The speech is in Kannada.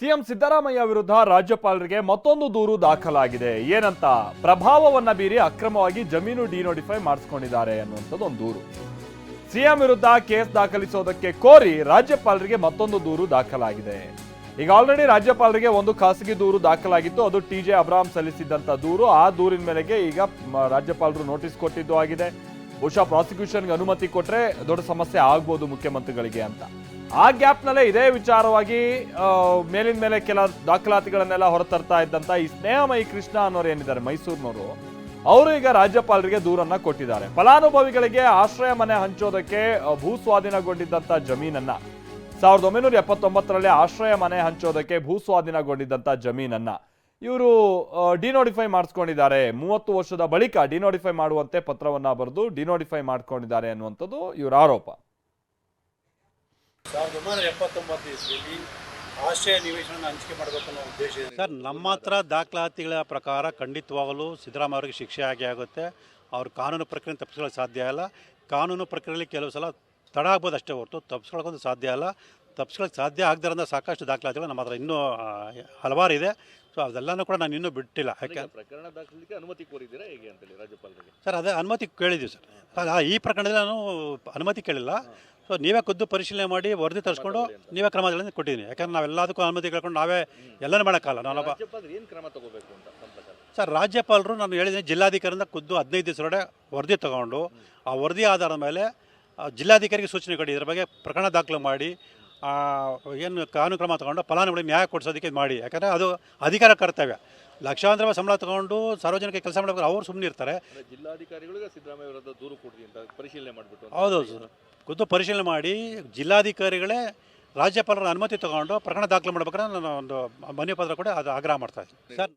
ಸಿಎಂ ಸಿದ್ದರಾಮಯ್ಯ ವಿರುದ್ಧ ರಾಜ್ಯಪಾಲರಿಗೆ ಮತ್ತೊಂದು ದೂರು ದಾಖಲಾಗಿದೆ. ಏನಂತ? ಪ್ರಭಾವವನ್ನ ಬೀರಿ ಅಕ್ರಮವಾಗಿ ಜಮೀನು ಡಿನೋಟಿಫೈ ಮಾಡಿಸ್ಕೊಂಡಿದ್ದಾರೆ ಅನ್ನುವಂಥದ್ದು ಒಂದು ದೂರು. ಸಿಎಂ ವಿರುದ್ಧ ಕೇಸ್ ದಾಖಲಿಸೋದಕ್ಕೆ ಕೋರಿ ರಾಜ್ಯಪಾಲರಿಗೆ ಮತ್ತೊಂದು ದೂರು ದಾಖಲಾಗಿದೆ. ಈಗ ಆಲ್ರೆಡಿ ರಾಜ್ಯಪಾಲರಿಗೆ ಒಂದು ಖಾಸಗಿ ದೂರು ದಾಖಲಾಗಿತ್ತು. ಅದು ಟಿ ಜೆ ಅಬ್ರಾಮ್ ಸಲ್ಲಿಸಿದ್ದಂಥ ದೂರು. ಆ ದೂರಿನ ಮೇಲೆಗೆ ಈಗ ರಾಜ್ಯಪಾಲರು ನೋಟಿಸ್ ಕೊಟ್ಟಿದ್ದು ಆಗಿದೆ. ಬಹುಶಃ ಪ್ರಾಸಿಕ್ಯೂಷನ್ಗೆ ಅನುಮತಿ ಕೊಟ್ಟರೆ ದೊಡ್ಡ ಸಮಸ್ಯೆ ಆಗ್ಬೋದು ಮುಖ್ಯಮಂತ್ರಿಗಳಿಗೆ ಅಂತ. ಆ ಗ್ಯಾಪ್ನಲ್ಲೇ ಇದೇ ವಿಚಾರವಾಗಿ ಮೇಲಿನ ಮೇಲೆ ಕೆಲ ದಾಖಲಾತಿಗಳನ್ನೆಲ್ಲ ಹೊರತರ್ತಾ ಇದ್ದಂತ ಈ ಸ್ನೇಹಮಯಿ ಕೃಷ್ಣ ಅನ್ನೋರು ಏನಿದ್ದಾರೆ, ಮೈಸೂರಿನವರು, ಅವರು ಈಗ ರಾಜ್ಯಪಾಲರಿಗೆ ದೂರನ್ನ ಕೊಟ್ಟಿದ್ದಾರೆ. ಫಲಾನುಭವಿಗಳಿಗೆ ಆಶ್ರಯ ಮನೆ ಹಂಚೋದಕ್ಕೆ ಭೂ ಸ್ವಾಧೀನಗೊಂಡಿದ್ದಂತ ಜಮೀನನ್ನ, ಸಾವಿರದ ಒಂಬೈನೂರ ಎಪ್ಪತ್ತೊಂಬತ್ತರಲ್ಲಿ ಆಶ್ರಯ ಮನೆ ಹಂಚೋದಕ್ಕೆ ಭೂ ಸ್ವಾಧೀನಗೊಂಡಿದ್ದಂತ ಜಮೀನನ್ನ ಇವರು ಡಿನೋಟಿಫೈ ಮಾಡಿಸ್ಕೊಂಡಿದ್ದಾರೆ. ಮೂವತ್ತು ವರ್ಷದ ಬಳಿಕ ಡಿನೋಟಿಫೈ ಮಾಡುವಂತೆ ಪತ್ರವನ್ನ ಬರೆದು ಡಿನೋಟಿಫೈ ಮಾಡ್ಕೊಂಡಿದ್ದಾರೆ ಅನ್ನುವಂಥದ್ದು ಇವರ ಆರೋಪ. ಸಾವಿರದ ಒಂಬೈನೂರ ಎಪ್ಪತ್ತೊಂಬತ್ತು ಇಸ್ವಿಯಲ್ಲಿ ಆಶ್ರಯ ನಿವೇಶನ ಹಂಚಿಕೆ ಮಾಡಬೇಕು ಅನ್ನೋ ಉದ್ದೇಶ ಇದೆ ಸರ್ ನಮ್ಮ ಹತ್ರ ದಾಖಲಾತಿಗಳ ಪ್ರಕಾರ ಖಂಡಿತವಾಗಲೂ ಸಿದ್ದರಾಮಯ್ಯ ಅವರಿಗೆ ಶಿಕ್ಷೆ ಆಗಿ ಆಗುತ್ತೆ. ಅವ್ರು ಕಾನೂನು ಪ್ರಕ್ರಿಯೆ ತಪ್ಪಿಸ್ಕೊಳ್ಳೋಕೆ ಸಾಧ್ಯ ಇಲ್ಲ. ಕಾನೂನು ಪ್ರಕ್ರಿಯೆಯಲ್ಲಿ ಕೆಲವು ಸಲ ತಡ ಆಗ್ಬೋದು ಅಷ್ಟೇ ಹೊರತು ತಪ್ಪಿಸ್ಕೊಳ್ಳೋಕ್ಕಂತೂ ಸಾಧ್ಯ ಇಲ್ಲ. ತಪ್ಪಿಸ್ಕೊಳ್ಳೋಕೆ ಸಾಧ್ಯ ಆಗದಿರೋಂಥ ಸಾಕಷ್ಟು ದಾಖಲಾತಿಗಳು ನಮ್ಮ ಹತ್ರ ಇನ್ನೂ ಹಲವಾರು ಇದೆ ಸೊ ಅದೆಲ್ಲನೂ ಕೂಡ ನಾನು ಇನ್ನೂ ಬಿಟ್ಟಿಲ್ಲ. ಯಾಕೆ ಪ್ರಕರಣ ದಾಖಲಿಕ್ಕೆ ಅನುಮತಿ ಕೋರಿದ್ದೀರಾ ಹೇಗೆ ಅಂತೇಳಿ ರಾಜ್ಯಪಾಲರಿಗೆ? ಸರ್ ಅದೇ ಅನುಮತಿ ಕೇಳಿದ್ದೀವಿ ಸರ್. ಈ ಪ್ರಕರಣದಲ್ಲಿ ನಾನು ಅನುಮತಿ ಕೇಳಿಲ್ಲ. ಸೊ ನೀವೇ ಖುದ್ದು ಪರಿಶೀಲನೆ ಮಾಡಿ ವರದಿ ತರಿಸ್ಕೊಂಡು ನೀವೇ ಕ್ರಮಗಳನ್ನು ಕೊಟ್ಟಿದ್ದೀನಿ. ಯಾಕಂದ್ರೆ ನಾವೆಲ್ಲದಕ್ಕೂ ಅನುಮತಿ ಕೇಳ್ಕೊಂಡು ನಾವೇ ಎಲ್ಲನೂ ಮಾಡೋಕ್ಕಲ್ಲ ನಾನೊಬ್ಬ ರಾಜ್ಯಪಾಲರು ಏನು ಕ್ರಮ ತಗೋಬೇಕು ಅಂತ ಸರ್ ರಾಜ್ಯಪಾಲರು ನಾನು ಹೇಳಿದ್ದೀನಿ ಜಿಲ್ಲಾಧಿಕಾರಿಯಿಂದ ಖುದ್ದು ಹದಿನೈದು ದಿವಸದೊಳಗೆ ವರದಿ ತಗೊಂಡು ಆ ವರದಿ ಆಧಾರದ ಮೇಲೆ ಜಿಲ್ಲಾಧಿಕಾರಿಗೆ ಸೂಚನೆ ಕೊಡಿ. ಇದ್ರ ಬಗ್ಗೆ ಪ್ರಕರಣ ದಾಖಲು ಮಾಡಿ ಏನು ಕಾನೂನು ಕ್ರಮ ತಗೊಂಡು ಫಲಾನುಭವಿ ನ್ಯಾಯ ಕೊಡಿಸೋದಕ್ಕೆ ಮಾಡಿ. ಯಾಕಂದರೆ ಅದು ಅಧಿಕಾರ ಕರ್ತವ್ಯ. ಲಕ್ಷಾಂತರ ರೂಪಾಯಿ ಸಂಬಳ ತಗೊಂಡು ಸಾರ್ವಜನಿಕ ಕೆಲಸ ಮಾಡಬೇಕು ಅವರು ಸುಮ್ಮನೆ ಇರ್ತಾರೆ. ಜಿಲ್ಲಾಧಿಕಾರಿಗಳಿಗೆ ಸಿದ್ದರಾಮಯ್ಯ ವಿರುದ್ಧ ದೂರು ಅಂತ ಪರಿಶೀಲನೆ ಮಾಡಿಬಿಟ್ಟು ಹೌದು ಸರ್ ಖುದ್ದು ಪರಿಶೀಲನೆ ಮಾಡಿ ಜಿಲ್ಲಾಧಿಕಾರಿಗಳೇ ರಾಜ್ಯಪಾಲರ ಅನುಮತಿ ತಗೊಂಡು ಪ್ರಕರಣ ದಾಖಲು ಮಾಡ್ಬೇಕಾದ್ರೆ ನಾನು ಒಂದು ಮನವಿ ಪತ್ರ ಕೂಡ ಅದು ಆಗ್ರಹ ಮಾಡ್ತಾ ಇದ್ದೀನಿ. ಸರ್